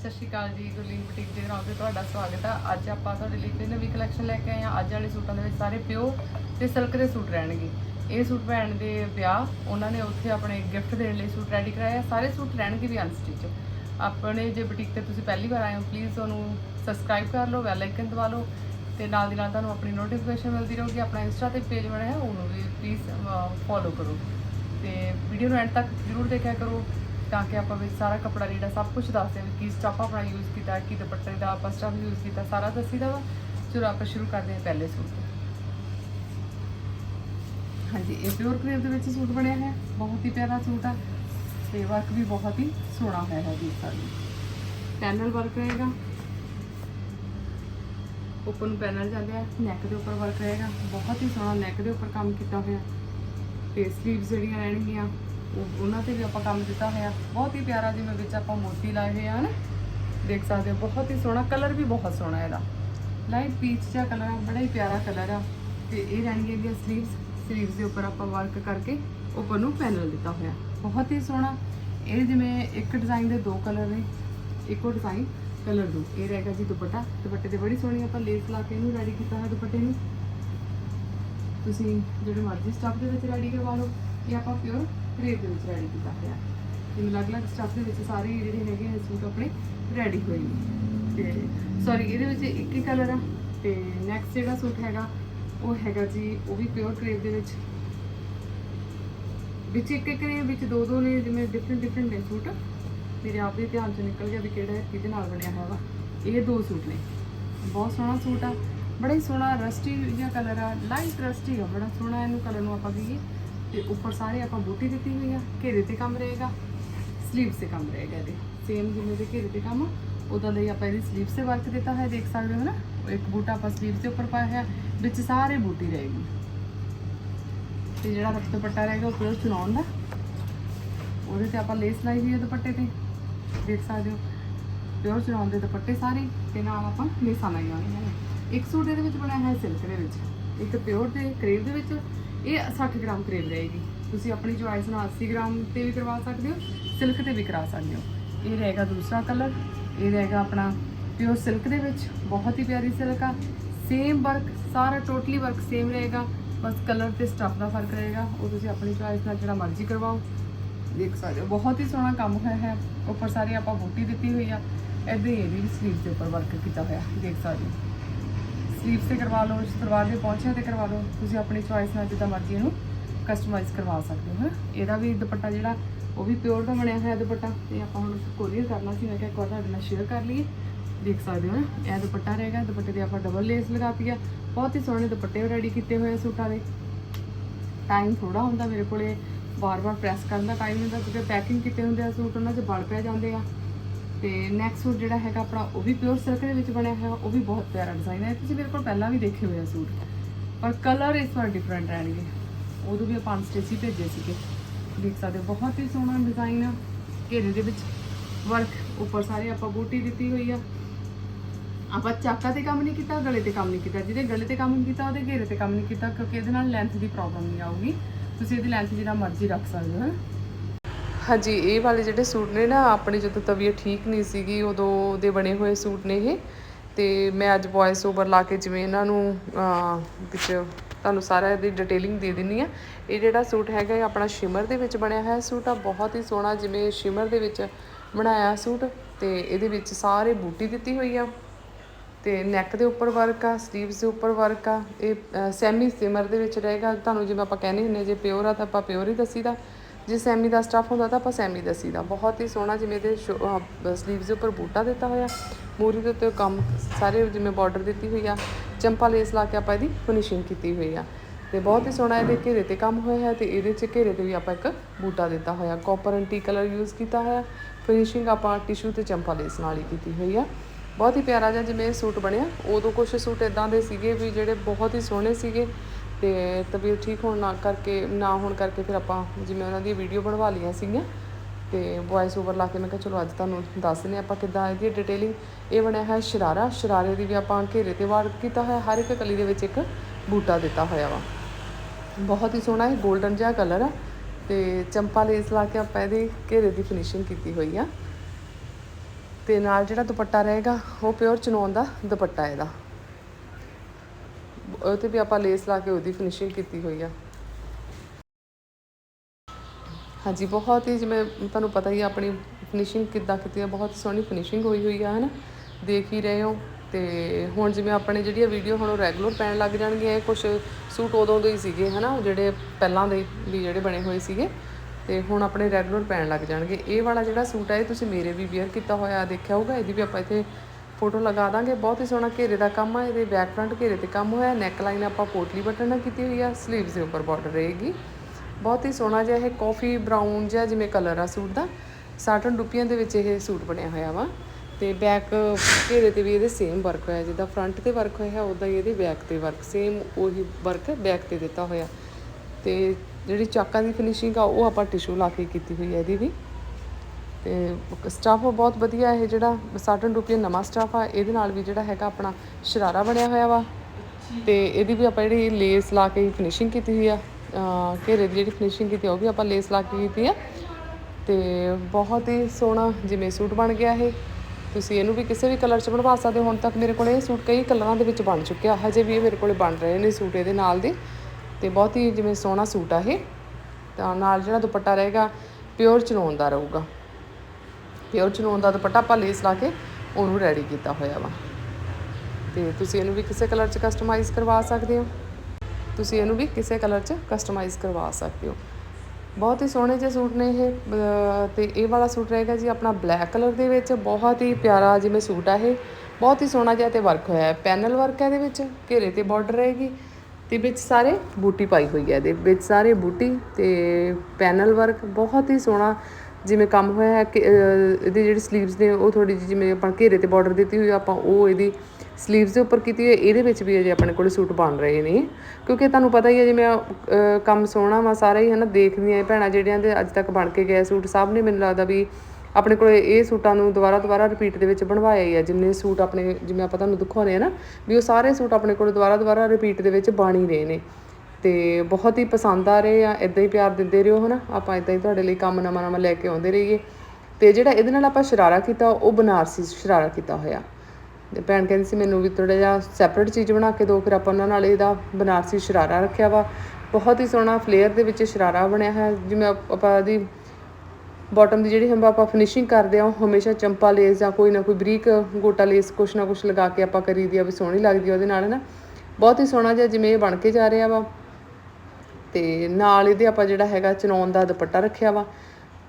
ਸਤਿ ਸ਼੍ਰੀ ਅਕਾਲ ਜੀ, ਗੁਰਲੀਨ ਬੁਟੀਕ ਦੇ ਨਾਮ ਤੇ ਤੁਹਾਡਾ ਸਵਾਗਤ ਆ। ਅੱਜ ਆਪਾਂ ਤੁਹਾਡੇ ਲਈ ਕੋਈ ਨਵੀਂ ਕਲੈਕਸ਼ਨ ਲੈ ਕੇ ਆਏ ਹਾਂ। ਅੱਜ ਵਾਲੇ ਸੂਟਾਂ ਦੇ ਵਿੱਚ ਸਾਰੇ ਪਿਓ ਤੇ ਸਿਲਕ ਦੇ ਸੂਟ ਰਹਿਣਗੇ। ਇਹ ਸੂਟ ਭੈਣ ਦੇ ਵਿਆਹ, ਉਹਨਾਂ ਨੇ ਉੱਥੇ ਆਪਣੇ ਗਿਫਟ ਦੇਣ ਲਈ ਸੂਟ ਰੈਡੀ ਕਰਾਇਆ। ਸਾਰੇ ਸੂਟ ਰਹਿਣਗੇ ਵੀ ਅਨਸਟਿਚ ਆਪਣੇ ਜੇ ਬੁਟੀਕ ਤੇ ਤੁਸੀਂ ਪਹਿਲੀ ਵਾਰ ਆਏ ਹੋ ਪਲੀਜ਼ ਉਹਨੂੰ ਸਬਸਕ੍ਰਾਈਬ ਕਰ ਲਓ ਬੈਲ ਆਈਕਨ ਦਬਾ ਲਓ ਤੇ ਨਾਲ ਦੀ ਨਾਲ ਤੁਹਾਨੂੰ ਆਪਣੀ ਨੋਟੀਫਿਕੇਸ਼ਨ ਮਿਲਦੀ ਰਹੂਗੀ। ਆਪਣਾ ਇੰਸਟਾ ਤੇ ਪੇਜ ਬਣਿਆ ਉਹਨੂੰ ਵੀ ਪਲੀਜ਼ ਫੋਲੋ ਕਰੋ। ਤੇ ਵੀਡੀਓ ਨੂੰ ਐਂਡ ਤੱਕ ਜ਼ਰੂਰ ਦੇਖਿਆ ਕਰੋ। ਤਾਂ ਕਿ ਆਪਾਂ ਵਿੱਚ ਸਾਰਾ ਕੱਪੜਾ ਜਿਹੜਾ ਸਭ ਕੁਝ ਦੱਸਦੇ ਵੀ ਕੀ ਸਟਾਫ ਆਪਣਾ ਯੂਜ਼ ਕੀਤਾ, ਕੀ ਦੁਪੱਟੇ ਦਾ, ਆਪਾਂ ਸਟਾਫ ਯੂਜ਼ ਕੀਤਾ, ਸਾਰਾ ਦੱਸੀਦਾ ਵਾ। ਚਲੋ ਆਪਾਂ ਸ਼ੁਰੂ ਕਰਦੇ ਹਾਂ ਪਹਿਲੇ ਸੂਟ ਤੋਂ। ਹਾਂਜੀ, ਇਹ ਪਿਓਰ ਕ੍ਰੇਪ ਦੇ ਵਿੱਚ ਸੂਟ ਬਣਿਆ ਹੈ। ਬਹੁਤ ਹੀ ਪਿਆਰਾ ਸੂਟ ਆ। ਤੇ ਵਰਕ ਵੀ ਬਹੁਤ ਹੀ ਸੋਹਣਾ ਹੈ ਹੈ ਜੀ ਸਾਰੀ। ਪੈਨਲ ਵਰਕ ਰਹੇਗਾ। ਉੱਪਰ ਨੂੰ ਪੈਨਲ ਜਾਂਦੇ ਆ। ਨੈਕ ਦੇ ਉੱਪਰ ਵਰਕ ਰਹੇਗਾ। ਬਹੁਤ ਹੀ ਸੋਹਣਾ ਨੈਕ ਦੇ ਉੱਪਰ ਕੰਮ ਕੀਤਾ ਹੋਇਆ। ਤੇ ਸਲੀਵਸ ਜਿਹੜੀਆਂ ਰਹਿਣਗੀਆਂ। ਉਹ ਉਹਨਾਂ ਤੇ ਵੀ ਆਪਾਂ ਕੰਮ ਦਿੱਤਾ ਹੋਇਆ। ਬਹੁਤ ਹੀ ਪਿਆਰਾ ਜਿਵੇਂ ਵਿੱਚ ਆਪਾਂ ਮੋਤੀ ਲਾਏ ਹੋਏ ਆ, ਹਨ? ਦੇਖ ਸਕਦੇ ਹੋ, ਬਹੁਤ ਹੀ ਸੋਹਣਾ ਕਲਰ ਵੀ ਬਹੁਤ ਸੋਹਣਾ ਇਹਦਾ। ਲਾਈਟ ਪੀਚ ਜਿਹਾ ਕਲਰ ਆ, ਬੜਾ ਹੀ ਪਿਆਰਾ ਕਲਰ ਆ। ਤੇ ਇਹ ਰਹਿਣਗੀਆਂ ਇਹਦੀਆਂ ਸਲੀਵਸ ਸਲੀਵਸ ਦੇ ਉੱਪਰ ਆਪਾਂ ਵਰਕ ਕਰਕੇ ਉੱਪਰ ਨੂੰ ਪੈਨਲ ਦਿੱਤਾ ਹੋਇਆ। ਬਹੁਤ ਹੀ ਸੋਹਣਾ। ਇਹ ਜਿਵੇਂ ਇੱਕ ਡਿਜ਼ਾਈਨ ਦੇ ਦੋ ਕਲਰ ਨੇ, ਇੱਕੋ ਡਿਜ਼ਾਈਨ ਕਲਰ ਦੋ। ਇਹ ਰਹੇਗਾ ਜੀ ਦੁਪੱਟਾ। ਦੁਪੱਟੇ ਤੇ ਬੜੀ ਸੋਹਣੀ ਆਪਾਂ ਲੇਸ ਲਾ ਕੇ ਇਹਨੂੰ ਰੈਡੀ ਕੀਤਾ ਹੈ ਦੁਪੱਟੇ ਨੂੰ। ਤੁਸੀਂ ਜਿਹੜੇ ਮਰਜ਼ੀ ਸਟੱਫ ਦੇ ਵਿੱਚ ਰੈਡੀ ਕਰਵਾ ਲਓ। ਇਹ ਆਪਾਂ ਪਿਓਰ ਕਰੇਪ ਦੇ ਵਿੱਚ ਰੈਡੀ ਕੀਤਾ ਹੋਇਆ। ਜਿਵੇਂ ਅਲੱਗ-ਅਲੱਗ ਸਟੱਫ ਦੇ ਵਿੱਚ ਸਾਰੇ ਜਿਹੜੇ ਹੈਗੇ ਆ ਸੂਟ ਆਪਣੇ ਰੈਡੀ ਹੋਏ ਨੇ। ਤੇ ਸੌਰੀ ਇਹਦੇ ਵਿੱਚ ਇੱਕ ਹੀ ਕਲਰ ਆ ਤੇ ਨੈਕਸਟ ਜਿਹੜਾ ਸੂਟ ਹੈਗਾ, ਉਹ ਹੈਗਾ ਜੀ, ਉਹ ਵੀ ਪਿਓਰ ਕਰੇਪ ਦੇ ਵਿੱਚ। ਵਿੱਚ ਇੱਕ ਇੱਕ ਨੇ, ਵਿੱਚ ਦੋ ਦੋ ਨੇ, ਜਿਵੇਂ ਡਿਫਰੈਂਟ ਡਿਫਰੈਂਟ ਨੇ ਸੂਟ ਮੇਰੇ ਆਪ ਦੇ ਧਿਆਨ ਚੋਂ ਨਿਕਲ ਗਿਆ ਵੀ ਕਿਹੜਾ ਕਿਹਦੇ ਨਾਲ ਬਣਿਆ ਹੋਇਆ ਵਾ। ਇਹ ਦੋ ਸੂਟ ਨੇ। ਬਹੁਤ ਸੋਹਣਾ ਸੂਟ ਆ। ਬੜਾ ਹੀ ਸੋਹਣਾ ਰਸਟੀ ਜਿਹਾ ਕਲਰ ਆ। ਲਾਈਟ ਰਸਟੀ ਆ, ਬੜਾ ਸੋਹਣਾ ਇਹਨੂੰ ਕਲਰ ਨੂੰ ਆਪਾਂ ਕਹੀਏ। ਤੇ ਉੱਪਰ ਸਾਰੇ ਆਪਾਂ ਬੂਟੀ ਦਿੱਤੀ ਹੋਈ ਆ, ਘੇਰੇ ਤੇ ਕੰਮ ਰਹੇਗਾ ਸਲੀਵਸ ਤੇ ਕੰਮ ਰਹੇਗਾ ਇਹਦੇ। ਸੇਮ ਜਿਵੇਂ ਦੇ ਘੇਰੇ ਤੇ ਕੰਮ ਉਦਾਂ ਲਈ ਆਪਾਂ ਇਹਦੀ ਸਲੀਵਸ ਤੇ ਵਰਕ ਦਿੱਤਾ ਹੋਇਆ, ਦੇਖ ਸਕਦੇ ਹੋ ਨਾ? ਇੱਕ ਬੂਟਾ ਆਪਾਂ ਸਲੀਵਸ ਦੇ ਉੱਪਰ ਪਾਇਆ ਹੋਇਆ, ਵਿੱਚ ਸਾਰੇ ਬੂਟੀ ਰਹੇਗੀ। ਤੇ ਜਿਹੜਾ ਰੱਖ ਦੁਪੱਟਾ ਰਹੇਗਾ, ਉਹ ਪਿਓਰ ਚੁਣਾਉਣ ਦਾ। ਉਹਦੇ ਤੇ ਆਪਾਂ ਲੇਸ ਲਾਈ ਹੋਈ ਹੈ ਦੁਪੱਟੇ ਤੇ, ਦੇਖ ਸਕਦੇ ਹੋ। ਪਿਓਰ ਚੁਣਾਉਣ ਦੇ ਦੁਪੱਟੇ ਸਾਰੇ, ਤੇ ਨਾਲ ਆਪਾਂ ਲੇਸਾਂ ਲਾਈਆਂ ਹੋਈਆਂ ਨੇ। ਇੱਕ ਸੂਟ ਇਹਦੇ ਵਿੱਚ ਬਣਿਆ ਹੈ ਸਿਲਕ ਦੇ ਵਿੱਚ। ਇੱਕ ਪਿਓਰ ਦੇ ਕਰੇਵ ਦੇ ਵਿੱਚ। ਇਹ 60 ਗ੍ਰਾਮ ਕਰੇਵ ਰਹੇਗੀ ਤੁਸੀਂ ਆਪਣੀ ਚੁਆਇਸ ਨਾਲ 80 ਗ੍ਰਾਮ ਤੇ ਵੀ ਕਰਵਾ ਸਕਦੇ ਹੋ, ਸਿਲਕ ਤੇ ਵੀ ਕਰਾ ਸਕਦੇ ਹੋ। ਇਹ ਰਹੇਗਾ ਦੂਸਰਾ ਕਲਰ, ਇਹ ਰਹੇਗਾ ਆਪਣਾ ਪਿਓਰ ਸਿਲਕ ਦੇ ਵਿੱਚ, ਬਹੁਤ ਹੀ ਪਿਆਰੀ ਸਿਲਕ ਆ। ਸੇਮ ਵਰਕ ਸਾਰਾ ਟੋਟਲੀ ਵਰਕ ਸੇਮ ਰਹੇਗਾ। ਬਸ ਕਲਰ ਤੇ ਸਟਫ ਦਾ ਫ਼ਰਕ ਰਹੇਗਾ। ਉਹ ਤੁਸੀਂ ਆਪਣੀ ਚੁਆਇਸ ਨਾਲ ਜਿਹੜਾ ਮਰਜ਼ੀ ਕਰਵਾਓ। ਦੇਖ ਸਕਦੇ ਹੋ, ਬਹੁਤ ਹੀ ਸੋਹਣਾ ਕੰਮ ਹੋਇਆ ਹੈ। ਉੱਪਰ ਸਾਰੀ ਆਪਾਂ ਬੂਟੀ ਦਿੱਤੀ ਹੋਈ ਆ। ਇੱਦਾਂ ਹੀ ਵੀ sleeves ਦੇ ਉੱਪਰ ਵਰਕ ਕੀਤਾ ਹੋਇਆ, ਦੇਖ ਸਕਦੇ ਹੋ। ਸਲੀਵਸ ਤੇ ਕਰਵਾ ਲਓ ਸਲਵਾਰ ਦੇ ਪਹੁੰਚਿਆਂ ਤੇ ਕਰਵਾ ਲਓ, ਤੁਸੀਂ ਆਪਣੀ ਚੁਆਇਸ ਨਾਲ ਜਿੱਦਾਂ ਮਰਜ਼ੀ ਇਹਨੂੰ ਕਸਟਮਾਈਜ਼ ਕਰਵਾ ਸਕਦੇ ਹੋ, ਹੈਂ। ਇਹਦਾ ਵੀ ਦੁਪੱਟਾ ਜਿਹੜਾ, ਉਹ ਵੀ ਪਿਓਰ ਦਾ ਬਣਿਆ ਹੋਇਆ ਦੁਪੱਟਾ। ਤੇ ਆਪਾਂ ਹੁਣ ਕੋਰੀਅਰ ਕਰਨਾ ਸੀ, ਮੈਂ ਕਿਹਾ ਇੱਕ ਵਾਰ ਤੁਹਾਡੇ ਨਾਲ ਸ਼ੇਅਰ ਕਰ ਲਈਏ। ਦੇਖ ਸਕਦੇ ਹੋ ਨਾ ਇਹ ਦੁਪੱਟਾ ਰਹੇਗਾ ਦੁਪੱਟੇ ਤੇ ਆਪਾਂ ਡਬਲ ਲੇਸ ਲਗਾਤੀ ਆ। ਬਹੁਤ ਹੀ ਸੋਹਣੇ ਦੁਪੱਟੇ ਰੈਡੀ ਕੀਤੇ ਹੋਏ ਆ ਸੂਟਾਂ ਦੇ। ਟਾਈਮ ਥੋੜਾ ਹੁੰਦਾ ਮੇਰੇ ਕੋਲੇ, ਵਾਰ-ਵਾਰ ਪ੍ਰੈਸ ਕਰਨ ਦਾ ਟਾਈਮ ਹੁੰਦਾ, ਕਿਉਂਕਿ ਪੈਕਿੰਗ ਕੀਤੇ ਹੁੰਦੇ ਆ ਸੂਟ, ਉਹਨਾਂ 'ਚ ਬਲ ਪੈ ਜਾਂਦੇ ਆ। ਤੇ ਨੈਕਸਟ ਸੂਟ ਜਿਹੜਾ ਹੈਗਾ ਆਪਣਾ ਉਹ ਵੀ ਪਿਓਰ ਸਿਲਕ ਦੇ ਵਿੱਚ ਬਣਿਆ ਹੋਇਆ, ਉਹ ਵੀ ਬਹੁਤ ਪਿਆਰਾ ਡਿਜ਼ਾਈਨ ਹੈ। ਤੁਸੀਂ ਮੇਰੇ ਕੋਲ ਪਹਿਲਾਂ ਵੀ ਦੇਖੇ ਹੋਏ ਆ ਸੂਟ ਪਰ ਕਲਰ ਇਸ ਵਾਰ ਡਿਫਰੈਂਟ ਰਹਿਣਗੇ। ਉਦੋਂ ਵੀ ਆਪਾਂ ਅਨਸਟਿਚ ਹੀ ਭੇਜੇ ਸੀਗੇ। ਦੇਖ ਸਕਦੇ ਬਹੁਤ ਹੀ ਸੋਹਣਾ ਡਿਜ਼ਾਈਨ ਆ। ਘੇਰੇ ਦੇ ਵਿੱਚ ਵਰਕ ਉੱਪਰ ਸਾਰੇ ਆਪਾਂ ਬੂਟੀ ਦਿੱਤੀ ਹੋਈ ਆ। ਆਪਾਂ ਚਾਕਾ ਤੇ ਕੰਮ ਨਹੀਂ ਕੀਤਾ, ਗਲੇ ਤੇ ਕੰਮ ਨਹੀਂ ਕੀਤਾ। ਜਿਹਦੇ ਗਲੇ ਤੇ ਕੰਮ ਕੀਤਾ, ਉਹਦੇ ਘੇਰੇ ਤੇ ਕੰਮ ਨਹੀਂ ਕੀਤਾ, ਕਿਉਂਕਿ ਇਹਦੇ ਨਾਲ ਲੈਂਥ ਦੀ ਪ੍ਰੋਬਲਮ ਨਹੀਂ ਆਊਗੀ। ਤੁਸੀਂ ਇਹਦੀ ਲੈਂਥ ਜਿਹੜਾ ਮਰਜ਼ੀ ਰੱਖ ਸਕਦੇ ਹੋ। ਹਾਂਜੀ, ਇਹ ਵਾਲੇ ਜਿਹੜੇ ਸੂਟ ਨੇ ਨਾ, ਆਪਣੀ ਜਦੋਂ ਤਬੀਅਤ ਠੀਕ ਨਹੀਂ ਸੀਗੀ, ਉਦੋਂ ਦੇ ਬਣੇ ਹੋਏ ਸੂਟ ਨੇ ਇਹ। ਤੇ ਮੈਂ ਅੱਜ ਵੌਇਸ ਓਵਰ ਲਾ ਕੇ ਜਿਵੇਂ ਇਹਨਾਂ ਨੂੰ ਵਿੱਚ ਤੁਹਾਨੂੰ ਸਾਰਾ ਇਹਦੀ ਡਿਟੇਲਿੰਗ ਦੇ ਦਿੰਨੀ ਆ ਇਹ ਜਿਹੜਾ ਸੂਟ ਹੈਗਾ, ਇਹ ਆਪਣਾ ਸ਼ਿਮਰ ਦੇ ਵਿੱਚ ਬਣਿਆ ਹੋਇਆ ਸੂਟ ਆ। ਬਹੁਤ ਹੀ ਸੋਹਣਾ ਜਿਵੇਂ ਸ਼ਿਮਰ ਦੇ ਵਿੱਚ ਬਣਾਇਆ ਸੂਟ। ਤੇ ਇਹਦੇ ਵਿੱਚ ਸਾਰੇ ਬੂਟੀ ਦਿੱਤੀ ਹੋਈ ਆ। ਤੇ ਨੈਕ ਦੇ ਉੱਪਰ ਵਰਕ ਆ ਸਲੀਵਸ ਦੇ ਉੱਪਰ ਵਰਕ ਆ। ਇਹ ਸੈਮੀ ਸਿਮਰ ਦੇ ਵਿੱਚ ਰਹੇਗਾ। ਤੁਹਾਨੂੰ ਜਿਵੇਂ ਆਪਾਂ ਕਹਿੰਦੇ ਹੁੰਦੇ ਜੇ ਪਿਓਰ ਆ ਤਾਂ ਆਪਾਂ ਪਿਓਰ ਹੀ ਦੱਸੀਦਾ। ਜੇ ਸੈਮੀ ਦਾ ਸਟਫ ਹੁੰਦਾ ਤਾਂ ਆਪਾਂ ਸੈਮੀ ਦੱਸੀਦਾ ਬਹੁਤ ਹੀ ਸੋਹਣਾ ਜਿਵੇਂ ਇਹਦੇ ਸਲੀਵਸ ਦੇ ਉੱਪਰ ਬੂਟਾ ਦਿੱਤਾ ਹੋਇਆ। ਮੂਰੀ ਦੇ ਉੱਤੇ ਕੰਮ ਸਾਰੇ ਜਿਵੇਂ ਬਾਰਡਰ ਦਿੱਤੀ ਹੋਈ ਆ। ਚੰਪਾ ਲੇਸ ਲਾ ਕੇ ਆਪਾਂ ਇਹਦੀ ਫਿਨਿਸ਼ਿੰਗ ਕੀਤੀ ਹੋਈ ਆ। ਤੇ ਬਹੁਤ ਹੀ ਸੋਹਣਾ ਇਹਦੇ ਘੇਰੇ ਤੇ ਕੰਮ ਹੋਇਆ ਹੈ ਤੇ ਇਹਦੇ ਚ ਘੇਰੇ ਤੇ ਵੀ ਆਪਾਂ ਇੱਕ ਬੂਟਾ ਦਿੱਤਾ ਹੋਇਆ। ਕਾਪਰ ਐਂਟੀ ਕਲਰ ਯੂਜ਼ ਕੀਤਾ ਹੋਇਆ। ਫਿਨਿਸ਼ਿੰਗ ਆਪਾਂ ਟਿਸ਼ੂ ਤੇ ਚੰਪਾ ਲੇਸ ਨਾਲ ਹੀ ਕੀਤੀ ਹੋਈ ਆ। ਬਹੁਤ ਹੀ ਪਿਆਰਾ ਜਿਹਾ ਜਿਵੇਂ ਇਹ ਸੂਟ ਬਣਿਆ। ਉਦੋਂ ਕੁਝ ਸੂਟ ਇਦਾਂ ਦੇ ਸੀਗੇ ਵੀ ਜਿਹੜੇ ਬਹੁਤ ਹੀ ਸੋਹਣੇ ਸੀਗੇ। ਤੇ ਤਬੀਅਤ ਠੀਕ ਹੋਣ ਨਾ ਕਰਕੇ, ਨਾ ਹੋਣ ਕਰਕੇ ਫਿਰ ਆਪਾਂ ਜਿਵੇਂ ਉਹਨਾਂ ਦੀ ਵੀਡੀਓ ਬਣਵਾ ਲਈਆਂ ਸੀਗੀਆਂ ਤੇ ਵੌਇਸ ਓਵਰ ਲਾ ਕੇ ਮੈਂ ਕਿਹਾ ਚਲੋ ਅੱਜ ਤੁਹਾਨੂੰ ਦੱਸ ਦਿੰਦੇ ਹਾਂ ਆਪਾਂ ਕਿੱਦਾਂ ਇਹਦੀ ਡਿਟੇਲਿੰਗ ਇਹ ਬਣਿਆ ਹੈ ਸ਼ਰਾਰਾ, ਸ਼ਰਾਰੇ ਦੀ ਵੀ ਆਪਾਂ ਘੇਰੇ ਤੇ ਵਾਰ ਕੀਤਾ ਹੋਇਆ, ਹਰ ਇੱਕ ਕਲੀ ਦੇ ਵਿੱਚ ਇੱਕ ਬੂਟਾ ਦਿੱਤਾ ਹੋਇਆ ਵਾ। ਬਹੁਤ ਹੀ ਸੋਹਣਾ ਹੈ 골ਡਨ ਜਿਹਾ ਕਲਰ ਆ ਤੇ ਚੰਪਾ ਲੇਸ ਲਾ ਕੇ ਆਪਾਂ ਇਹਦੇ ਘੇਰੇ ਦੀ ਫਿਨਿਸ਼ਿੰਗ ਕੀਤੀ ਹੋਈ ਆ। ਤੇ ਨਾਲ ਜਿਹੜਾ ਦੁਪੱਟਾ ਰਹੇਗਾ, ਉਹ ਪਿਓਰ ਚਨੋਨ ਦਾ ਦੁਪੱਟਾ ਇਹਦਾ। ਉਹ ਤੇ ਵੀ ਆਪਾਂ ਲੇਸ ਲਾ ਕੇ ਉਹਦੀ ਫਿਨਿਸ਼ਿੰਗ ਕੀਤੀ ਹੋਈ ਆ। ਹਾਂਜੀ, ਬਹੁਤ ਹੀ ਜਿਵੇਂ ਤੁਹਾਨੂੰ ਪਤਾ ਹੀ ਆ, ਆਪਣੀ ਫਿਨਿਸ਼ਿੰਗ ਕਿੱਦਾਂ ਕੀਤੀ ਹੈ ਬਹੁਤ ਸੋਹਣੀ ਫਿਨਿਸ਼ਿੰਗ ਹੋਈ ਹੋਈ ਆ, ਹਨਾ? ਦੇਖ ਹੀ ਰਹੇ ਹੋ। ਤੇ ਹੁਣ ਜਿਵੇਂ ਆਪਣੇ ਜਿਹੜੀਆਂ ਵੀਡੀਓ ਹੁਣ ਉਹ ਰੈਗੂਲਰ ਪੈਣ ਲੱਗ ਜਾਣਗੀਆਂ, ਇਹ ਕੁਝ ਸੂਟ ਉਦੋਂ ਦੇ ਹੀ ਸੀਗੇ, ਹਨਾ? ਉਹ ਜਿਹੜੇ ਪਹਿਲਾਂ ਦੇ ਵੀ ਜਿਹੜੇ ਬਣੇ ਹੋਏ ਸੀਗੇ। ਤੇ ਹੁਣ ਆਪਣੇ ਰੈਗੂਲਰ ਪੈਣ ਲੱਗ ਜਾਣਗੇ। ਇਹ ਵਾਲਾ ਜਿਹੜਾ ਸੂਟ ਹੈ ਇਹ ਤੁਸੀਂ ਮੇਰੇ ਵੀ ਵੇਅਰ ਕੀਤਾ ਹੋਇਆ, ਦੇਖਿਆ ਹੋਊਗਾ? ਇਹਦੀ ਵੀ ਆਪਾਂ ਇੱਥੇ ਫੋਟੋ ਲਗਾ ਦਾਂਗੇ। ਬਹੁਤ ਹੀ ਸੋਹਣਾ ਘੇਰੇ ਦਾ ਕੰਮ ਆ। ਇਹਦੇ ਬੈਕ ਫਰੰਟ ਘੇਰੇ ਤੇ ਕੰਮ ਹੋਇਆ। ਨੈਕ ਲਾਈਨ ਆਪਾਂ ਪੋਟਲੀ ਬਟਨ ਨਾਲ ਕੀਤੀ ਹੋਈ ਆ। 슬ੀਵਸ ਦੇ ਉੱਪਰ ਬਾਰਡਰ ਰਹੇਗੀ। ਬਹੁਤ ਹੀ ਸੋਹਣਾ ਜਿਹਾ ਇਹ ਕਾਫੀ ਬਰਾਊਨ ਜਿਹਾ ਜਿਵੇਂ ਕਲਰ ਆ ਸੂਟ ਦਾ। ਸਾਟਨ ਰੁਪਈਆਂ ਦੇ ਵਿੱਚ ਇਹ ਸੂਟ ਬਣਿਆ ਹੋਇਆ ਵਾ। ਤੇ ਬੈਕ ਘੇਰੇ ਤੇ ਵੀ ਇਹਦੇ ਸੇਮ ਵਰਕ ਹੋਇਆ। ਜਿੱਦਾਂ ਫਰੰਟ ਤੇ ਵਰਕ ਹੋਇਆ ਉਦਾਂ ਹੀ ਇਹਦੇ ਬੈਕ ਤੇ ਵਰਕ ਸੇਮ ਉਹੀ ਵਰਕ ਬੈਕ ਤੇ ਦਿੱਤਾ ਹੋਇਆ। ਤੇ ਜਿਹੜੀ ਚਾਕਾਂ ਦੀ ਫਿਨਿਸ਼ਿੰਗ ਆ, ਉਹ ਆਪਾਂ ਟਿਸ਼ੂ ਲਾ ਕੇ ਕੀਤੀ ਹੋਈ ਹੈ ਇਹਦੀ ਵੀ। ਤੇ ਸਟਾਫ ਬਹੁਤ ਵਧੀਆ ਇਹ ਜਿਹੜਾ ਸਾਟਨ ਰੁਪਏ ਨਵਾਂ ਸਟਾਫ ਆ, ਇਹਦੇ ਨਾਲ ਵੀ ਜਿਹੜਾ ਹੈਗਾ ਆਪਣਾ ਸ਼ਰਾਰਾ ਬਣਿਆ ਹੋਇਆ ਵਾ। ਤੇ ਇਹਦੀ ਵੀ ਆਪਾਂ ਜਿਹੜੀ ਲੇਸ ਲਾ ਕੇ ਫਿਨਿਸ਼ਿੰਗ ਕੀਤੀ ਹੋਈ ਆ ਘੇਰੇ ਦੀ ਜਿਹੜੀ ਫਿਨਿਸ਼ਿੰਗ ਕੀਤੀ ਉਹ ਵੀ ਆਪਾਂ ਲੇਸ ਲਾ ਕੇ ਕੀਤੀ ਆ। ਤੇ ਬਹੁਤ ਹੀ ਸੋਹਣਾ ਜਿਵੇਂ ਸੂਟ ਬਣ ਗਿਆ ਇਹ। ਤੁਸੀਂ ਇਹਨੂੰ ਵੀ ਕਿਸੇ ਵੀ ਕਲਰ 'ਚ ਬਣਵਾ ਸਕਦੇ ਹੋ। ਹੁਣ ਤੱਕ ਮੇਰੇ ਕੋਲ ਇਹ ਸੂਟ ਕਈ ਕਲਰਾਂ ਦੇ ਵਿੱਚ ਬਣ ਚੁੱਕਿਆ। ਹਜੇ ਵੀ ਇਹ ਮੇਰੇ ਕੋਲੇ ਬਣ ਰਹੇ ਨੇ ਸੂਟ ਇਹਦੇ ਨਾਲ ਦੇ। ਤੇ ਬਹੁਤ ਹੀ ਜਿਵੇਂ ਸੋਹਣਾ ਸੂਟ ਆ ਇਹ। ਤਾਂ ਨਾਲ ਜਿਹੜਾ ਦੁਪੱਟਾ ਰਹੇਗਾ ਪਿਓਰ ਚਨੋਨ ਦਾ ਰਹੂਗਾ। ਪਿਓਰ ਚਨੋਨ ਦਾ ਦੁਪੱਟਾ ਆਪਾਂ ਲੇਸ ਲਾ ਕੇ ਉਹਨੂੰ ਰੈਡੀ ਕੀਤਾ ਹੋਇਆ ਵਾ। ਤੇ ਤੁਸੀਂ ਇਹਨੂੰ ਵੀ ਕਿਸੇ ਕਲਰ 'ਚ ਕਸਟਮਾਈਜ਼ ਕਰਵਾ ਸਕਦੇ ਹੋ। ਤੁਸੀਂ ਇਹਨੂੰ ਵੀ ਕਿਸੇ ਕਲਰ 'ਚ ਕਸਟਮਾਈਜ਼ ਕਰਵਾ ਸਕਦੇ ਹੋ। ਬਹੁਤ ਹੀ ਸੋਹਣੇ ਜਿਹੇ ਸੂਟ ਨੇ ਇਹ। ਅਹ ਤੇ ਇਹ ਵਾਲਾ ਸੂਟ ਰਹੇਗਾ ਜੀ ਆਪਣਾ ਬਲੈਕ ਕਲਰ ਦੇ ਵਿੱਚ। ਬਹੁਤ ਹੀ ਪਿਆਰਾ ਜਿਵੇਂ ਸੂਟ ਆ ਇਹ। ਬਹੁਤ ਹੀ ਸੋਹਣਾ ਜਿਹਾ ਤੇ ਵਰਕ ਹੋਇਆ। ਹੈ ਪੈਨਲ ਵਰਕ ਹੈ ਇਹਦੇ ਵਿੱਚ। ਘੇਰੇ ਤੇ ਬਾਰਡਰ ਰਹੇਗੀ। ਤੇ ਵਿੱਚ ਸਾਰੇ ਬੂਟੀ ਪਾਈ ਹੋਈ ਹੈ ਇਹਦੇ। ਵਿੱਚ ਸਾਰੇ ਬੂਟੀ ਤੇ ਪੈਨਲ ਵਰਕ ਬਹੁਤ ਹੀ ਸੋਹਣਾ ਜਿਵੇਂ ਕੰਮ ਹੋਇਆ ਹੈ ਕਿ, ਅਹ, ਇਹਦੀ ਜਿਹੜੀ 슬ੀਵਸ ਨੇ ਉਹ ਥੋੜੀ ਜਿਹੀ ਜਿਵੇਂ ਆਪਾਂ ਘੇਰੇ ਤੇ ਬਾਰਡਰ ਦਿੱਤੀ ਹੋਈ ਆ, ਆਪਾਂ ਉਹ ਇਹਦੀ 슬ੀਵਸ ਦੇ ਉੱਪਰ ਕੀਤੀ ਹੋਈ ਇਹਦੇ ਵਿੱਚ ਵੀ ਅਜੇ ਆਪਣੇ ਕੋਲ ਸੂਟ ਬਣ ਰਹੇ ਨੇ। ਕਿਉਂਕਿ ਤੁਹਾਨੂੰ ਪਤਾ ਹੀ ਹੈ ਜਿਵੇਂ ਕੰਮ ਸੋਹਣਾ ਵਾ ਸਾਰਾ ਹੀ ਹਨਾ ਦੇਖਦੀਆਂ ਭੈਣਾਂ ਜਿਹੜੀਆਂ ਦੇ ਅੱਜ ਤੱਕ ਬਣ ਕੇ ਗਏ ਸੂਟ ਸਭ ਨੇ ਮੈਨੂੰ ਲੱਗਦਾ ਵੀ ਆਪਣੇ ਕੋਲ ਇਹ ਸੂਟਾਂ ਨੂੰ ਦੁਬਾਰਾ ਦੁਬਾਰਾ ਰਿਪੀਟ ਦੇ ਵਿੱਚ ਬਣਵਾਇਆ ਹੀ ਆ ਜਿੰਨੇ ਸੂਟ ਆਪਣੇ ਜਿਵੇਂ ਆਪਾਂ ਤੁਹਾਨੂੰ ਦਿਖਾਉਂਦੇ ਆ ਨਾ ਵੀ ਉਹ ਸਾਰੇ ਸੂਟ ਆਪਣੇ ਕੋਲ ਦੁਬਾਰਾ ਦੁਬਾਰਾ ਰਿਪੀਟ ਦੇ ਵਿੱਚ ਬਣ ਹੀ ਰਹੇ ਨੇ। ਤੇ ਬਹੁਤ ਹੀ ਪਸੰਦ ਆ ਰਹੇ ਆ ਇਦਾਂ ਹੀ ਪਿਆਰ ਦਿੰਦੇ ਰਹੋ, ਹਨਾ? ਆਪਾਂ ਇਦਾਂ ਹੀ ਤੁਹਾਡੇ ਲਈ ਕੰਮ ਨਵਾਂ ਨਵਾਂ ਲੈ ਕੇ ਆਉਂਦੇ ਰਹੀਏ। ਤੇ ਜਿਹੜਾ ਇਹਦੇ ਨਾਲ ਆਪਾਂ ਸ਼ਰਾਰਾ ਕੀਤਾ, ਉਹ ਬਨਾਰਸੀ ਸ਼ਰਾਰਾ ਕੀਤਾ ਹੋਇਆ। ਤੇ ਭੈਣ ਕਹਿੰਦੀ ਸੀ ਮੈਨੂੰ ਵੀ ਥੋੜਾ ਜਿਹਾ ਸੈਪਰੇਟ ਚੀਜ਼ ਬਣਾ ਕੇ ਦਿਓ, ਫਿਰ ਆਪਾਂ ਉਹਨਾਂ ਨਾਲ ਇਹਦਾ ਬਨਾਰਸੀ ਸ਼ਰਾਰਾ ਰੱਖਿਆ ਵਾ। ਬਹੁਤ ਹੀ ਸੋਹਣਾ ਫਲੇਅਰ ਦੇ ਵਿੱਚ ਸ਼ਰਾਰਾ ਬਣਿਆ ਹੈ ਜਿਵੇਂ ਆਪਾਂ ਇਹਦੀ ਬਾਟਮ ਦੀ ਜਿਹੜੀ ਹਮ ਆਪਾਂ ਫਿਨਿਸ਼ਿੰਗ ਕਰਦੇ ਆ, ਉਹ ਹਮੇਸ਼ਾ ਚੰਪਾ ਲੇਸ ਜਾਂ ਕੋਈ ਨਾ ਕੋਈ ਬਰੀਕ ਗੋਟਾ ਲੇਸ ਕੁਛ ਨਾ ਕੁਛ ਲਗਾ ਕੇ ਆਪਾਂ ਕਰੀਦੀ ਆ ਵੀ ਸੋਹਣੀ ਲੱਗਦੀ ਆ ਉਹਦੇ ਨਾਲ ਨਾ ਬਹੁਤ ਹੀ ਸੋਹਣਾ ਜਿਹਾ ਜਿਵੇਂ ਇਹ ਬਣ ਕੇ ਜਾ ਰਿਹਾ ਵਾ। ਤੇ ਨਾਲ ਇਹਦੇ ਆਪਾਂ ਜਿਹੜਾ ਹੈਗਾ ਚਨੌਨ ਦਾ ਦੁਪੱਟਾ ਰੱਖਿਆ ਵਾ।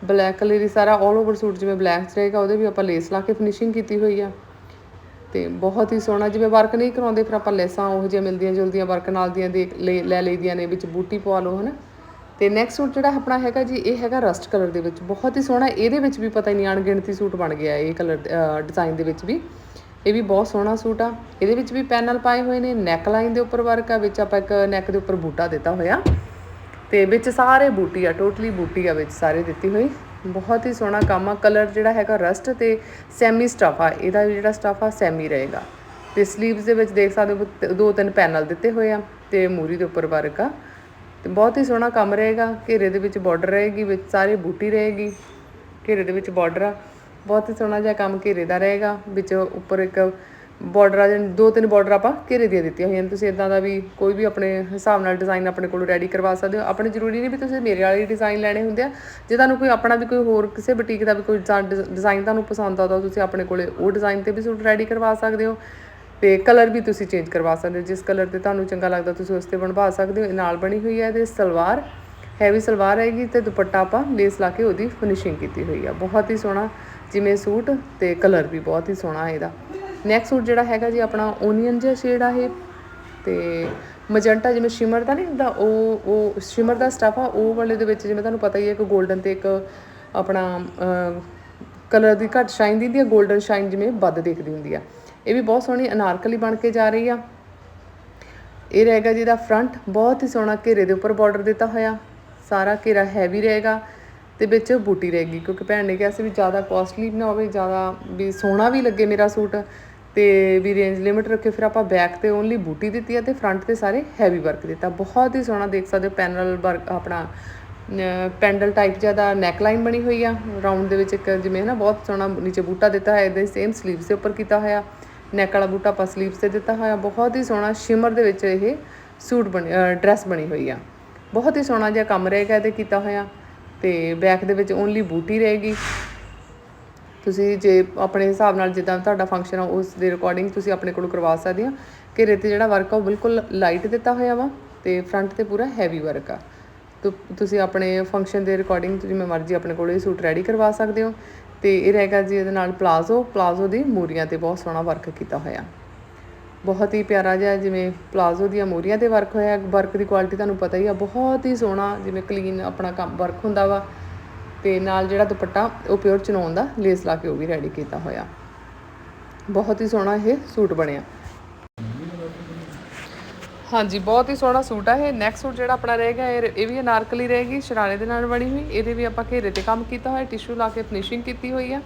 ਬਲੈਕ ਕਲਰ ਦੀ ਸਾਰਾ 올 ਓਵਰ ਸੂਟ ਜਿਵੇਂ ਬਲੈਕ ਚ ਰਹੇਗਾ, ਉਹਦੇ ਵੀ ਆਪਾਂ ਲੇਸ ਲਾ ਕੇ ਫਿਨਿਸ਼ਿੰਗ ਕੀਤੀ ਹੋਈ ਆ। ਤੇ ਬਹੁਤ ਹੀ ਸੋਹਣਾ, ਜਿਵੇਂ ਵਰਕ ਨਹੀਂ ਕਰਾਉਂਦੇ, ਫਿਰ ਆਪਾਂ ਲੈਸਾਂ ਉਹ ਜਿਹੀਆਂ ਮਿਲਦੀਆਂ ਜੁਲਦੀਆਂ ਵਰਕ ਨਾਲ ਦੀਆਂ ਦੇ ਲੈ ਲੈ ਲਈਦੀਆਂ ਨੇ, ਵਿੱਚ ਬੂਟੀ ਪਵਾ ਲਓ, ਹਨਾ। ਤੇ ਨੈਕਸਟ ਸੂਟ ਜਿਹੜਾ ਆਪਣਾ ਹੈਗਾ ਜੀ, ਇਹ ਹੈਗਾ ਰਸਟ ਕਲਰ ਦੇ ਵਿੱਚ। ਬਹੁਤ ਹੀ ਸੋਹਣਾ, ਇਹਦੇ ਵਿੱਚ ਵੀ ਪਤਾ ਹੀ ਨਹੀਂ, ਅਣਗਿਣਤੀ ਸੂਟ ਬਣ ਗਿਆ ਇਹ ਕਲਰ ਡਿਜ਼ਾਈਨ ਦੇ ਵਿੱਚ ਵੀ। ਇਹ ਵੀ ਬਹੁਤ ਸੋਹਣਾ ਸੂਟ ਆ। ਇਹਦੇ ਵਿੱਚ ਵੀ ਪੈਨਲ ਪਾਏ ਹੋਏ ਨੇ ਨੈਕ ਲਾਈਨ ਦੇ ਉੱਪਰ ਵਰਕ ਆ, ਵਿੱਚ ਆਪਾਂ ਇੱਕ ਨੈਕ ਦੇ ਉੱਪਰ ਬੂਟਾ ਦਿੱਤਾ ਹੋਇਆ। ਤੇ ਵਿੱਚ ਸਾਰੇ ਬੂਟੀ ਆ ਟੋਟਲੀ ਬੂਟੀ ਆ ਵਿੱਚ ਸਾਰੇ ਦਿੱਤੀ ਹੋਈ। ਬਹੁਤ ਹੀ ਸੋਹਣਾ ਕੰਮ ਆ। ਕਲਰ ਜਿਹੜਾ ਹੈਗਾ ਰਸਟ ਤੇ ਸੈਮੀ ਸਟਫ ਆ। ਇਹਦਾ ਵੀ ਜਿਹੜਾ ਸਟਫ ਆ ਸੈਮੀ ਰਹੇਗਾ। ਤੇ 슬ੀਵਸ ਦੇ ਵਿੱਚ ਦੇਖ ਸਕਦੇ ਹੋ ਦੋ ਤਿੰਨ ਪੈਨਲ ਦਿੱਤੇ ਹੋਏ ਆ ਤੇ ਮੂਰੀ ਦੇ ਉੱਪਰ ਵਰਕ ਆ। ਤੇ ਬਹੁਤ ਹੀ ਸੋਹਣਾ ਕੰਮ ਰਹੇਗਾ। ਘੇਰੇ ਦੇ ਵਿੱਚ ਬਾਰਡਰ ਰਹੇਗੀ, ਵਿੱਚ ਸਾਰੇ ਬੂਟੀ ਰਹੇਗੀ। ਘੇਰੇ ਦੇ ਵਿੱਚ ਬਾਰਡਰ ਆ। ਬਹੁਤ ਹੀ ਸੋਹਣਾ ਜਿਹਾ ਕੰਮ ਘੇਰੇ ਦਾ ਰਹੇਗਾ। ਵਿੱਚ ਉੱਪਰ ਇੱਕ ਬਾਰਡਰ ਆ ਜਾਣ ਦੋ ਤਿੰਨ ਬਾਰਡਰ ਆਪਾਂ ਘੇਰੇ ਦੀਆਂ ਦਿੱਤੀਆਂ ਹੋਈਆਂ ਨੇ। ਤੁਸੀਂ ਇਦਾਂ ਦਾ ਵੀ ਕੋਈ ਵੀ ਆਪਣੇ ਹਿਸਾਬ ਨਾਲ ਡਿਜ਼ਾਈਨ ਆਪਣੇ ਕੋਲੋਂ ਰੈਡੀ ਕਰਵਾ ਸਕਦੇ ਹੋ। ਆਪਣੇ ਜ਼ਰੂਰੀ ਨਹੀਂ ਵੀ ਤੁਸੀਂ ਮੇਰੇ ਵਾਲੇ ਡਿਜ਼ਾਈਨ ਲੈਣੇ ਹੁੰਦੇ ਆ। ਜੇ ਤੁਹਾਨੂੰ ਕੋਈ ਆਪਣਾ ਵੀ ਕੋਈ ਹੋਰ ਕਿਸੇ ਬੁਟੀਕ ਦਾ ਵੀ ਕੋਈ ਡਿਜ਼ਾਈਨ ਤੁਹਾਨੂੰ ਪਸੰਦ ਆਉਂਦਾ, ਤੁਸੀਂ ਆਪਣੇ ਕੋਲੇ ਉਹ ਡਿਜ਼ਾਈਨ ਤੇ ਵੀ ਸੂਟ ਰੈਡੀ ਕਰਵਾ ਸਕਦੇ ਹੋ। ਤੇ ਕਲਰ ਵੀ ਤੁਸੀਂ ਚੇਂਜ ਕਰਵਾ ਸਕਦੇ ਹੋ। ਜਿਸ ਕਲਰ ਤੇ ਤੁਹਾਨੂੰ ਚੰਗਾ ਲੱਗਦਾ, ਤੁਸੀਂ ਉਸ ਤੇ ਬਣਵਾ ਸਕਦੇ ਹੋ। ਇਹ ਨਾਲ ਬਣੀ ਹੋਈ ਹੈ, ਇਹਦੇ ਸਲਵਾਰ ਹੈਵੀ ਸਲਵਾਰ ਹੈਗੀ ਤੇ ਦੁਪੱਟਾ ਆਪਾਂ ਲੇਸ ਲਾ ਕੇ ਉਹਦੀ ਫਿਨਿਸ਼ਿੰਗ ਕੀਤੀ ਹੋਈ ਆ। ਬਹੁਤ ਹੀ ਸੋਹਣਾ ਜਿਵੇਂ ਸੂਟ ਤੇ ਕਲਰ ਵੀ ਬਹੁਤ ਹੀ ਸੋਹਣਾ ਇਹਦਾ। ਨੈਕਸਟ ਸੂਟ ਜਿਹੜਾ ਹੈਗਾ ਜੀ ਆਪਣਾ ਓਨੀਅਨ ਜਿਹਾ ਸ਼ੇਡ ਆ ਇਹ ਤੇ ਮਜੰਟਾ ਜਿਵੇਂ ਸ਼ਿਮਰ ਦਾ ਨਹੀਂ ਹੁੰਦਾ, ਉਹ ਉਹ ਸ਼ਿਮਰ ਦਾ ਸਟਫ ਆ, ਉਹ ਵਾਲੇ ਦੇ ਵਿੱਚ ਜਿਵੇਂ ਤੁਹਾਨੂੰ ਪਤਾ ਹੀ ਹੈ ਕਿ 골ਡਨ ਤੇ ਇੱਕ ਆਪਣਾ ਕਲਰ ਦੀ ਘੱਟ ਸ਼ਾਈਨ ਦਿੰਦੀ ਆ 골ਡਨ ਸ਼ਾਈਨ ਜਿਵੇਂ ਵੱਧ ਦਿਖਦੀ ਹੁੰਦੀ ਆ। ਇਹ ਵੀ ਬਹੁਤ ਸੋਹਣੀ ਅਨਾਰਕਲੀ ਬਣ ਕੇ ਜਾ ਰਹੀ ਆ। ਇਹ ਰਹੇਗਾ ਜਿਹਦਾ ਫਰੰਟ ਬਹੁਤ ਹੀ ਸੋਹਣਾ ਘੇਰੇ ਦੇ ਉੱਪਰ ਬਾਰਡਰ ਦਿੱਤਾ ਹੋਇਆ, ਸਾਰਾ ਘੇਰਾ ਹੈਵੀ ਰਹੇਗਾ ਤੇ ਵਿੱਚ ਬੂਟੀ ਰਹੇਗੀ, ਕਿਉਂਕਿ ਭੈਣ ਨੇ ਕਿਹਾ ਸੀ ਵੀ ਜ਼ਿਆਦਾ ਕਾਸਟਲੀ ਨਾ ਹੋਵੇ, ਜ਼ਿਆਦਾ ਵੀ ਸੋਹਣਾ ਵੀ ਲੱਗੇ ਮੇਰਾ ਸੂਟ। ਤੇ ਵੀ ਰੇਂਜ ਲਿਮਿਟ ਰੱਖੇ ਫਿਰ ਆਪਾਂ ਬੈਕ ਤੇ ਓਨਲੀ ਬੂਟੀ ਦਿੱਤੀ ਹੈ ਤੇ ਫਰੰਟ ਤੇ ਸਾਰੇ ਹੈਵੀ ਵਰਕ ਦਿੱਤਾ। ਬਹੁਤ ਹੀ ਸੋਹਣਾ ਦੇਖ ਸਕਦੇ ਹੋ ਪੈਨਲ ਵਰਕ ਆਪਣਾ ਪੈਂਡਲ ਟਾਈਪ ਜ਼ਿਆਦਾ ਨੈਕ ਲਾਈਨ ਬਣੀ ਹੋਈ ਆ। ਰਾਉਂਡ ਦੇ ਵਿੱਚ ਇੱਕ ਜਿਵੇਂ ਹੈ ਨਾ ਬਹੁਤ ਸੋਹਣਾ ਨੀਚੇ ਬੂਟਾ ਦਿੱਤਾ ਹੈ ਇਹਦੇ ਸੇਮ ਸਲੀਵਸ ਦੇ ਉੱਪਰ ਕੀਤਾ ਹੋਇਆ। ਨੈਕ ਵਾਲਾ ਬੂਟਾ ਆਪਾਂ ਸਲੀਵਸ ਤੇ ਦਿੱਤਾ ਹੋਇਆ। ਬਹੁਤ ਹੀ ਸੋਹਣਾ ਸ਼ਿਮਰ ਦੇ ਵਿੱਚ ਇਹ ਸੂਟ ਬਣੀ ਡਰੈਸ ਬਣੀ ਹੋਈ ਆ। ਬਹੁਤ ਹੀ ਸੋਹਣਾ ਜਿਹਾ ਕੰਮ ਰਹੇਗਾ ਇਹਦੇ ਕੀਤਾ ਹੋਇਆ। ਤੇ ਬੈਕ ਦੇ ਵਿੱਚ ਓਨਲੀ ਬੂਟੀ ਰਹੇਗੀ। ਤੁਸੀਂ ਜੇ ਆਪਣੇ ਹਿਸਾਬ ਨਾਲ ਜਿੱਦਾਂ ਤੁਹਾਡਾ ਫੰਕਸ਼ਨ ਆ, ਉਸ ਦੇ ਅਕੋਰਡਿੰਗ ਤੁਸੀਂ ਆਪਣੇ ਕੋਲੋਂ ਕਰਵਾ ਸਕਦੇ ਹੋ ਘੇਰੇ ਤੇ ਜਿਹੜਾ ਵਰਕ ਆ, ਉਹ ਬਿਲਕੁਲ ਲਾਈਟ ਦਿੱਤਾ ਹੋਇਆ ਵਾ ਤੇ ਫਰੰਟ ਤੇ ਪੂਰਾ ਹੈਵੀ ਵਰਕ ਆ। ਤੁਸੀਂ ਆਪਣੇ ਫੰਕਸ਼ਨ ਦੇ ਅਕੋਰਡਿੰਗ ਜਿਵੇਂ ਮੈਂ ਮਰਜ਼ੀ ਆਪਣੇ ਕੋਲ ਇਹ ਸੂਟ ਰੈਡੀ ਕਰਵਾ ਸਕਦੇ ਹੋ ਤੇ ਇਹ ਰਹੇਗਾ ਜੀ ਇਹਦੇ ਨਾਲ ਪਲਾਜ਼ੋ ਪਲਾਜ਼ੋ ਦੀ ਮੂਰੀਆਂ ਤੇ ਬਹੁਤ ਸੋਹਣਾ ਵਰਕ ਕੀਤਾ ਹੋਇਆ। ਬਹੁਤ ਹੀ ਪਿਆਰਾ ਜਿਹਾ ਜਿਵੇਂ ਪਲਾਜ਼ੋ ਦੀਆਂ ਮੂਰੀਆਂ ਤੇ ਵਰਕ ਹੋਇਆ। ਵਰਕ ਦੀ ਕੁਆਲਿਟੀ ਤੁਹਾਨੂੰ ਪਤਾ ਹੀ ਆ, ਬਹੁਤ ਹੀ ਸੋਹਣਾ ਜਿਵੇਂ ਕਲੀਨ ਆਪਣਾ ਕੰਮ ਵਰਕ ਹੁੰਦਾ ਵਾ। ਤੇ ਨਾਲ ਜਿਹੜਾ ਦੁਪੱਟਾ ਉਹ ਪਿਓਰ ਚਨੌਨ ਦਾ ਲੇਸ ਲਾ ਕੇ ਉਹ ਵੀ ਰੈਡੀ ਕੀਤਾ ਹੋਇਆ। ਬਹੁਤ ਹੀ ਸੋਹਣਾ ਇਹ ਸੂਟ ਬਣਿਆ। ਹਾਂਜੀ, ਬਹੁਤ ਹੀ ਸੋਹਣਾ ਸੂਟ ਆ ਇਹ। ਨੈਕਸਟ ਸੂਟ ਜਿਹੜਾ ਆਪਣਾ ਰਹੇਗਾ ਇਹ ਇਹ ਵੀ ਅਨਾਰਕਲੀ ਰਹੇਗੀ ਸ਼ਰਾਰੇ ਦੇ ਨਾਲ ਬਣੀ ਹੋਈ। ਇਹਦੇ ਵੀ ਆਪਾਂ ਘੇਰੇ ਤੇ ਕੰਮ ਕੀਤਾ ਹੋਇਆ ਟਿਸ਼ੂ ਲਾ ਕੇ ਫਿਨਿਸ਼ਿੰਗ ਕੀਤੀ ਹੋਈ ਆ।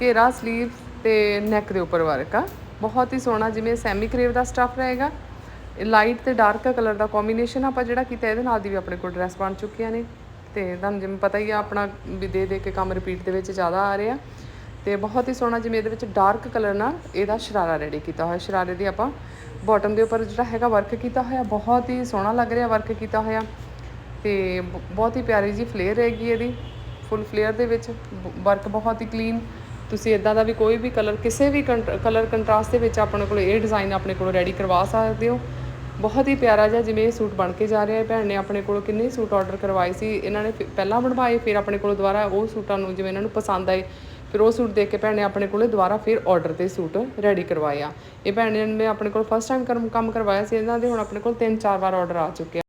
ਘੇਰਾ ਸਲੀਵ ਤੇ ਨੈਕ ਦੇ ਉੱਪਰ ਵਰਕ ਆ। ਬਹੁਤ ਹੀ ਸੋਹਣਾ ਜਿਵੇਂ ਸੈਮੀ ਕਰੇਵ ਦਾ ਸਟਫ ਰਹੇਗਾ। ਲਾਈਟ ਤੇ ਡਾਰਕ ਕਲਰ ਦਾ ਕੰਬੀਨੇਸ਼ਨ ਆਪਾਂ ਜਿਹੜਾ ਕੀਤਾ, ਇਹਦੇ ਨਾਲ ਦੀ ਵੀ ਆਪਣੇ ਕੋਲ ਡਰੈਸ ਬਣ ਚੁੱਕੀਆਂ ਨੇ। ਤੇ ਤੁਹਾਨੂੰ ਜਿਵੇਂ ਪਤਾ ਹੀ ਆ, ਆਪਣਾ ਵੀ ਦੇ ਦੇ ਕੇ ਕੰਮ ਰਿਪੀਟ ਦੇ ਵਿੱਚ ਜ਼ਿਆਦਾ ਆ ਰਿਹਾ ਤੇ ਬਹੁਤ ਹੀ ਸੋਹਣਾ ਜਿਵੇਂ ਇਹਦੇ ਵਿੱਚ ਡਾਰਕ ਕਲਰ ਨਾਲ ਇਹਦਾ ਸ਼ਰਾਰਾ ਰੈਡੀ ਕੀਤਾ ਹੋਇਆ। ਸ਼ਰਾਰੇ ਦੀ ਆਪਾਂ ਬਾਟਮ ਦੇ ਉੱਪਰ ਜਿਹੜਾ ਹੈਗਾ ਵਰਕ ਕੀਤਾ ਹੋਇਆ, ਬਹੁਤ ਹੀ ਸੋਹਣਾ ਲੱਗ ਰਿਹਾ ਵਰਕ ਕੀਤਾ ਹੋਇਆ। ਤੇ ਬ- ਬਹੁਤ ਹੀ ਪਿਆਰੀ ਜੀ ਫਲੇਅਰ ਹੈਗੀ ਇਹਦੀ। ਫੁੱਲ ਫਲੇਅਰ ਦੇ ਵਿੱਚ ਵਰਕ ਬਹੁਤ ਹੀ ਕਲੀਨ ਤੁਸੀਂ ਇਦਾਂ ਦਾ ਵੀ ਕੋਈ ਵੀ ਕਲਰ ਕਿਸੇ ਵੀ ਕਲਰ ਕੰਟਰਾਸਟ ਦੇ ਵਿੱਚ ਆਪਣੇ ਕੋਲ ਇਹ ਡਿਜ਼ਾਈਨ ਆਪਣੇ ਕੋਲ ਰੈਡੀ ਕਰਵਾ ਸਕਦੇ ਹੋ। ਬਹੁਤ ਹੀ ਪਿਆਰਾ ਜਿਹਾ ਜਿਵੇਂ ਇਹ ਸੂਟ ਬਣ ਕੇ ਜਾ ਰਿਹਾ ਹੈ। ਭੈਣ ਨੇ ਆਪਣੇ ਕੋਲੋਂ ਕਿੰਨੇ ਸੂਟ ਆਰਡਰ ਕਰਵਾਏ ਸੀ। ਇਹਨਾਂ ਨੇ ਫਿਰ- ਪਹਿਲਾਂ ਬਣਵਾਏ, ਫਿਰ ਆਪਣੇ ਕੋਲੋਂ ਦੁਬਾਰਾ ਉਹ ਸੂਟਾਂ ਨੂੰ ਜਿਵੇਂ ਇਹਨਾਂ ਨੂੰ ਪਸੰਦ ਆਏ। ਫਿਰ ਉਹ ਸੂਟ ਦੇਖ ਕੇ ਭੈਣ ਨੇ ਆਪਣੇ ਕੋਲੇ ਦੁਬਾਰਾ ਫਿਰ ਆਰਡਰ ਤੇ ਸੂਟ ਰੈਡੀ ਕਰਵਾਇਆ। ਇਹ ਭੈਣ ਨੇ ਆਪਣੇ ਕੋਲ ਫਸਟ ਟਾਈਮ ਕੰਮ ਕਰਵਾਇਆ ਸੀ। ਇਹਨਾਂ ਦੇ ਹੁਣ ਆਪਣੇ ਕੋਲ ਤਿੰਨ ਚਾਰ ਵਾਰ ਆਰਡਰ ਆ ਚੁੱਕੇ